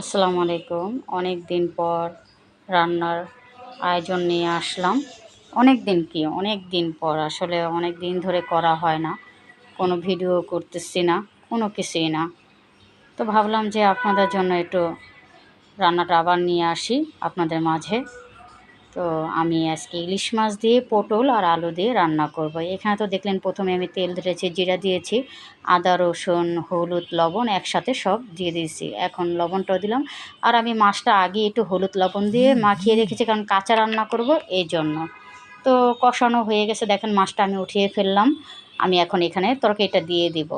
আসসালামু আলাইকুম। অনেক দিন পর রান্নার আয়োজন নিয়ে আসলাম। অনেক দিন কি? অনেক দিন পর। আসলে অনেক দিন ধরে করা হয় না। কোনো ভিডিও করতেছি না, কোনো কিছুই না। তো ভাবলাম যে আপনাদের জন্য একটু রান্নাটা আবার নিয়ে আসি আপনাদের মাঝে। তো আমি আজকে ইলিশ মাছ দিয়ে পটল আর আলু দিয়ে রান্না করব। এখানে তো দেখলেন প্রথমে আমি তেল ধরেছি জিরা দিয়েছি আদা রসুন হলুদ লবণ একসাথে সব দিয়ে দিয়েছি। এখন লবণটাও দিলাম আর আমি মাছটা আগে একটু হলুদ লবণ দিয়ে মাখিয়ে রেখেছি কারণ কাঁচা রান্না করব এই জন্য। তো কষানো হয়ে গেছে দেখেন মাছটা আমি উঠিয়ে ফেললাম। আমি এখন এখানে তরকারিটা দিয়ে দিব।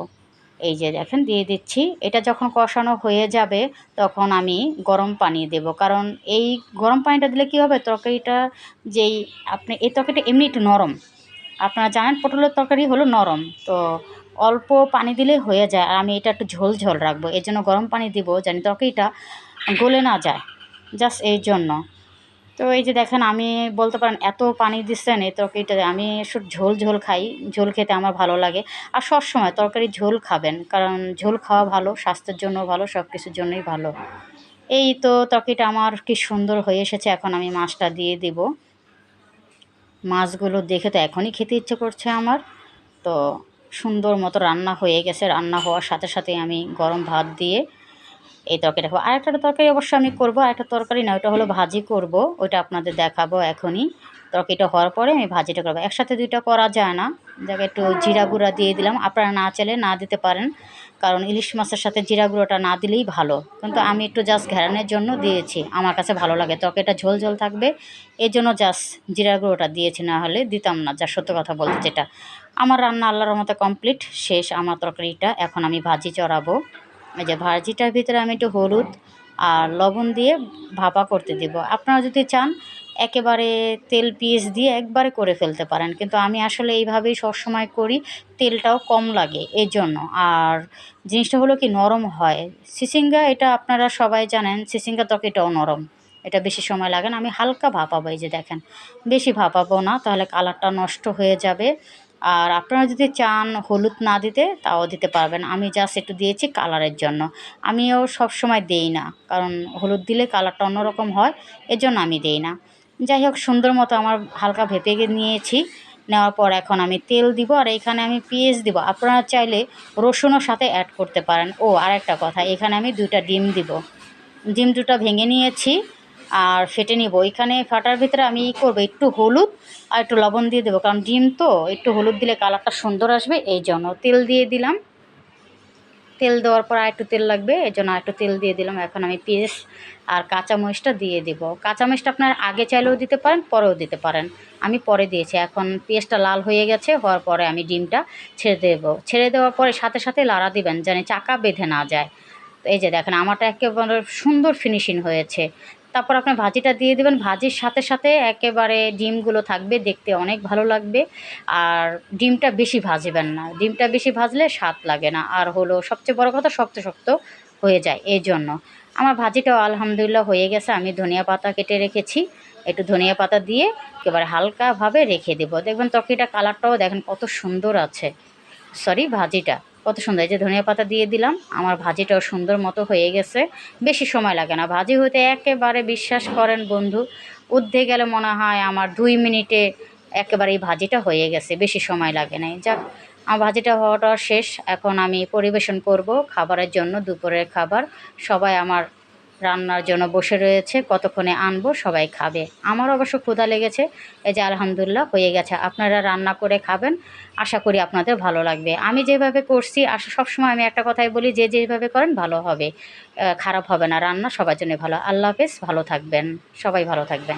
এই যে দেখেন, দিয়ে দিচ্ছি। এটা যখন কষানো হয়ে যাবে, তখন আমি গরম পানি দেব। কারণ এই গরম পানিটা দিলে কী হবে? তরকারিটা যেই আপনি, এই তরকারিটা এমনি একটু নরম। আপনারা জানেন, পটলের তরকারি হলো নরম। তো অল্প পানি দিলে হয়ে যায়। আর আমি এটা একটু ঝোল ঝোল রাখব। এর জন্য গরম পানি দিব, জানি তরকারিটা গলে না যায়। জাস্ট এই জন্য। তো এই যে দেখেন, আমি বলতে পারেন এত পানি দিচ্ছেন এই তরকারিটা, আমি শুধু ঝোল ঝোল খাই, ঝোল খেতে আমার ভালো লাগে। আর সবসময় তরকারি ঝোল খাবেন, কারণ ঝোল খাওয়া ভালো, স্বাস্থ্যের জন্য ভালো সব কিছুর জন্যই ভালো। এই তো তরকারিটা আমার কি সুন্দর হয়ে এসেছে, এখন আমি মাছটা দিয়ে দিব। মাছগুলো দেখে তো এখনই খেতে ইচ্ছে করছে আমার। তো সুন্দর মতো রান্না হয়ে গেছে, রান্না হওয়ার সাথে সাথে আমি গরম ভাত দিয়ে এই তরকারিটা খাব। আরেকটা তরকারি অবশ্যই আমি করব, আরেকটা তরকারি না, ওটা হলো ভাজি করব, ওইটা আপনাদের দেখাবো এখনই। তরকারিটা হওয়ার পরে আমি ভাজিটা করব। একসাথে দুইটা করা যায় না। জায়গায় একটু জিরা গুঁড়া দিয়ে দিলাম। আপনারা না চাইলে না দিতে পারেন, কারণ ইলিশ মাছের সাথে জিরা গুঁড়োটা না দিলেই ভালো। কিন্তু আমি একটু জাস্ট ঘেরানোর জন্য দিয়েছি, আমার কাছে ভালো লাগে। তরকারিটা ঝোল ঝোল থাকবে এই জন্য জাস্ট জিরা গুঁড়োটা দিয়েছি, না হলে দিতাম না, যা সত্য কথা বলতে যেটা। আমার রান্না আল্লাহর মতো কমপ্লিট শেষ আমার তরকারিটা। এখন আমি ভাজি চড়াবো। এই যে ভাজিটার ভিতরে আমি একটু হলুদ আর লবণ দিয়ে ভাপা করতে দিব। আপনারা যদি চান, একেবারে তেল পিস দিয়ে একবারে করে ফেলতে পারেন। কিন্তু আমি আসলে এইভাবেই সবসময় করি, তেলটাও কম লাগে এই জন্য আর জিনিসটা হলো কি, নরম হয়। সিসিঙ্গা এটা আপনারা সবাই জানেন, সিসিঙ্গা ত্বকেটাও নরম। এটা বেশি সময় লাগে না। আমি হালকা ভাপাবো, এই যে দেখেন। বেশি ভাপাবো না, তাহলে কালারটা নষ্ট হয়ে যাবে। আর আপনারা যদি চান হলুদ না দিতে, তাও দিতে পারবেন। আমি জাস্ট একটু দিয়েছি কালারের জন্য। আমিও সব সময় দেই না, কারণ হলুদ দিলে কালারটা অন্যরকম হয়, এজন্য আমি দেই না। যাই হোক, সুন্দর মতো আমার হালকা ভেপে নিয়েছি। নেওয়ার পর এখন আমি তেল দিব, আর এখানে আমি পেঁয়াজ দিব। আপনারা চাইলে রসুনও সাথে অ্যাড করতে পারেন। ও আর একটা কথা, এখানে আমি দুইটা ডিম দিব। ডিম দুটা ভেঙে নিয়েছি। আর ফেটে নিব। এখানে ফাটার ভিতরে আমি ই করব, একটু হলুদ আর একটু লবণ দিয়ে দেবো। কারণ ডিম তো, একটু হলুদ দিলে কালারটা সুন্দর আসবে, এই জন্য তেল দিয়ে দিলাম। তেল দেওয়ার পর আর একটু তেল লাগবে, এই জন্য একটু তেল দিয়ে দিলাম। এখন আমি পেস্ট আর কাঁচামরিচটা দিয়ে দিব। কাঁচামরিচটা আপনার আগে চাইলেও দিতে পারেন, পরেও দিতে পারেন। আমি পরে দিয়েছি। এখন পেস্টটা লাল হয়ে গেছে, হওয়ার পরে আমি ডিমটা ছেড়ে দেবো। ছেড়ে দেওয়ার পরে সাথে সাথে লাড়া দিবেন, যেন চাকা বেঁধে না যায়। এই যে দেখেন, আমারটা একেবারে সুন্দর ফিনিশিং হয়েছে। তারপর আপনি ভাজিটা দিয়ে দেবেন। ভাজির সাথে সাথে একেবারে ডিমগুলো থাকবে, দেখতে অনেক ভালো লাগবে। আর ডিমটা বেশি ভাজবেন না। ডিমটা বেশি ভাজলে স্বাদ লাগে না। আর হলো সবচেয়ে বড় কথা শক্ত শক্ত হয়ে যায় এই জন্য আমার ভাজিটাও আলহামদুলিল্লাহ হয়ে গেছে। আমি ধনিয়া পাতা কেটে রেখেছি। একটু ধনিয়া পাতা দিয়ে একেবারে হালকাভাবে রেখে দেবো। দেখবেন তরকারিটা কালারটাও দেখেন কত সুন্দর আছে। সরি, ভাজিটা। কত সুন্দর যে ধনিয়া পাতা দিয়ে দিলাম। আমার ভাজিটাও সুন্দর মতো হয়ে গেছে। বেশি সময় লাগে না। ভাজি হতে একেবারে বিশ্বাস করেন বন্ধু উদ্ধে গেলে মনে হয় আমার দুই মিনিটে একেবারে এই ভাজিটা হয়ে গেছে। বেশি সময় লাগে নাই। যাক, আমার ভাজিটা হওয়াটা শেষ। এখন আমি পরিবেশন করব খাবারের জন্য, দুপুরের খাবার। সবাই আমার রান্নার জন্য বসে রয়েছে, কতক্ষণে আনব, সবাই খাবে। আমার অবশ্য ক্ষুধা লেগেছে, এই যে আলহামদুলিল্লাহ হয়ে গেছে। আপনারা রান্না করে খাবেন, আশা করি আপনাদের ভালো লাগবে। আমি যেভাবে করছি আশা সবসময় আমি একটা কথাই বলি, যে যেভাবে করেন ভালো হবে। খারাপ হবে না, রান্না সবার জন্য ভালো। আল্লাহ হাফেজ, ভালো থাকবেন, সবাই ভালো থাকবেন।